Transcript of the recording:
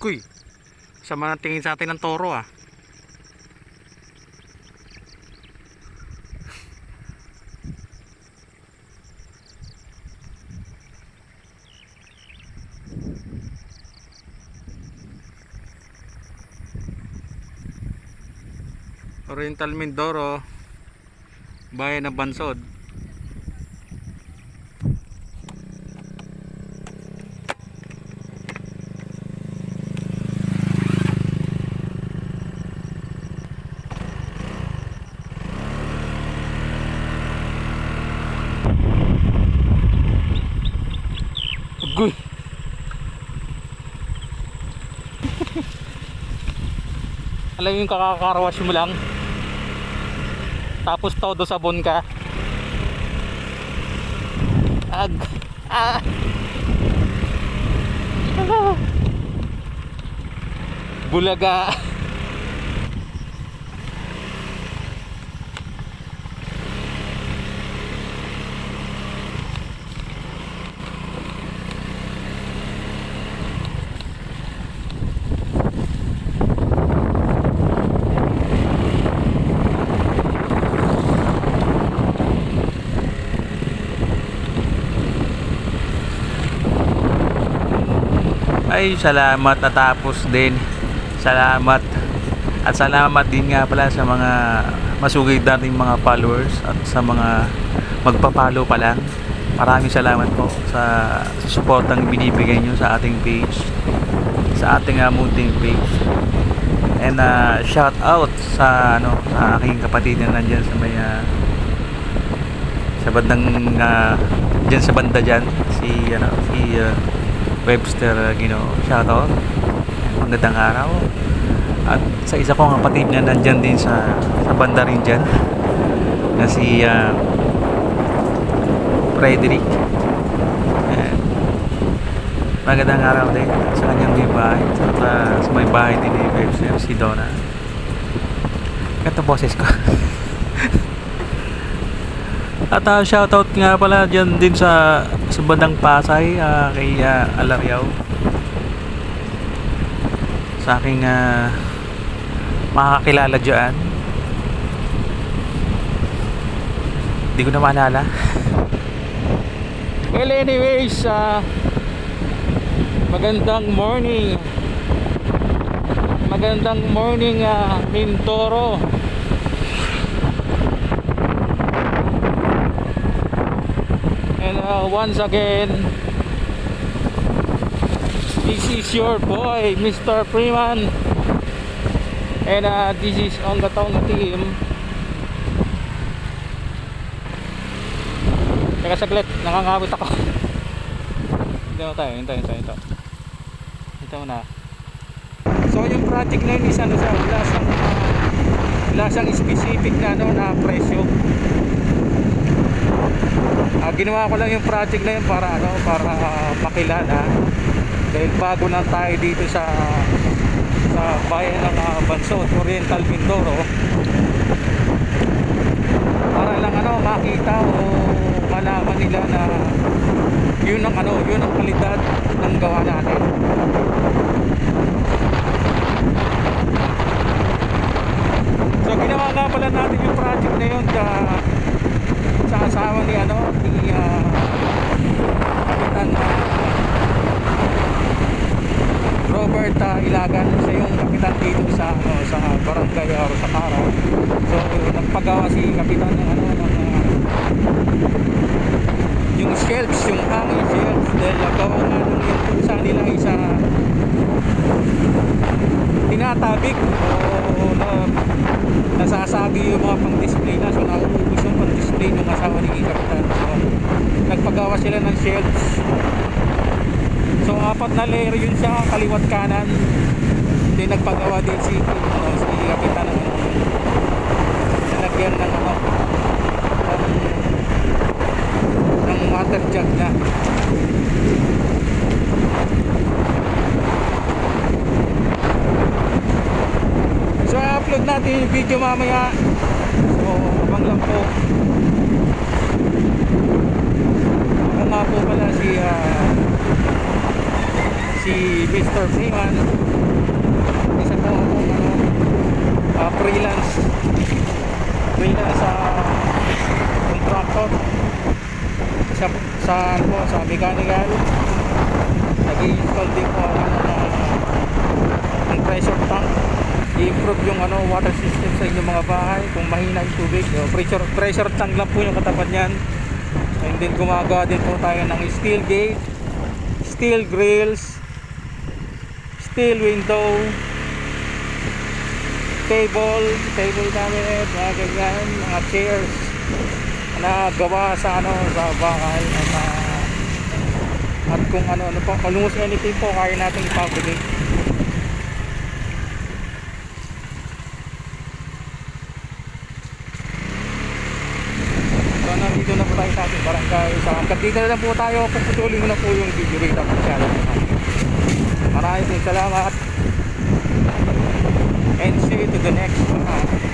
Kuy, sama na tingin sa atin ng toro ah. Oriental Mindoro Bayan ng Bansod Agoy Alam yung kakakarawas mo lang Tapos todo sabon ka Ag. Ah. Bulaga Ay, salamat natapos din. Salamat. At salamat din nga pala sa mga masugid nating mga followers at sa mga magpa-follow pa lang. Maraming salamat po sa, sa suportang binibigay nyo sa ating page. Sa ating uh, munting page. And uh, shout out sa ano sa aking kapatid na nandyan sa may uh, sa bandang uh, dyan sa banda dyan si ano si uh, Webster uh, Gino shoutout. Magandang araw. At sa isa kong kapatid na nandyan din sa sa banda rin dyan na si uh, Frederick. Ayan. magandang araw din sa kanyang may bahay at uh, sa may bahay din ni Webster si Donna. Ito boses ko At uh, shoutout nga pala dyan din sa, sa bandang Pasay ah, kay uh, Alaryaw. Sa aking uh, makakilala dyan. Hindi ko na maalala. well anyways, ah, magandang morning. Magandang morning uh, Mindoro. And uh, once again, this is your boy, Mr. Freeman. And uh, this is on the town team. Teka saglit, nakangawit ako. Mo tayo, hintay, hintay. Hintay mo na. So yung project na yun is ano siya, wala siyang, uh, wala specific na, ano, na presyo. Ah, ginawa ko lang yung project na yun para ano para ah, makilala. Dahil bago na tayo dito sa sa bayan ng uh, Bansod, Oriental Mindoro. Para lang ano makita o malaman nila na yun ang ano yun ang kalidad ng gawa natin. So ginawa nga pala natin yung project na yun sa sa asawa ni ano ni uh, Kapitan uh, Robert uh, Ilagan. Siya yung kapitan dito sa ano sa barangay or sa Caro so nagpagawa si kapitan ng ano ng uh, yung shelves yung hanging shelves dahil nagawa nga nung yung pusa nila isa tinatabik o na, nasasagi yung mga pang-display na so nauubos yung pang-display ng asawa ni Kapitan. So nagpagawa sila ng shelves. So apat na layer yun siya kaliwat kanan. Then nagpagawa din si, ano, si Kapitan ng nilagyan ng ano ng, ng water jug niya So i-upload natin yung video mamaya. So abang lang po. Ako nga po pala si uh, si Mr. Freeman. Isa po akong ano, ah, freelance. Freelance sa contractor. Sa sa ano po, sa mechanical. Nag-install din po ako mga ng pressure tank i-improve yung ano water system sa inyong mga bahay. Kung mahina yung tubig yung pressure, pressure tank lang po yung katapat niyan. And then gumagawa din po tayo ng steel gate steel grills steel window table table cabinet mga ganyan mga chairs na gawa sa ano sa bahay. At ah, at kung ano ano po almost anything po kaya natin ipabricate dito na lang po tayo. Kung putulin na po yung video. Rito maraming salamat. And see you to the next one